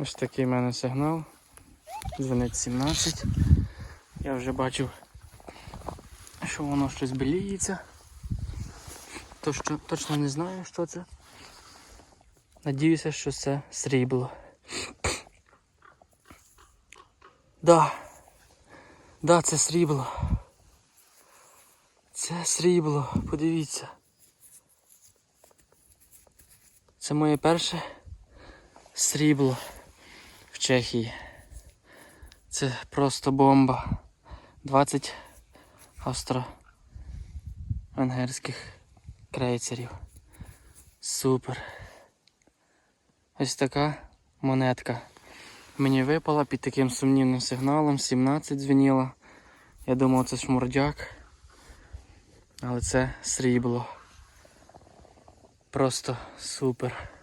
Ось такий в мене сигнал. Дзвонить 17. Я вже бачив, що воно щось беліється. То що точно не знаю, що це. Надіюся, що це срібло. Да. Да, це срібло. Це срібло, подивіться. Це моє перше срібло в Чехії. Це просто бомба. 20 австро-венгерських крейцерів. Супер. Ось така монетка. Мені випала під таким сумнівним сигналом. 17 дзвеніло. Я думав це шмурдяк. Але це срібло. Просто супер.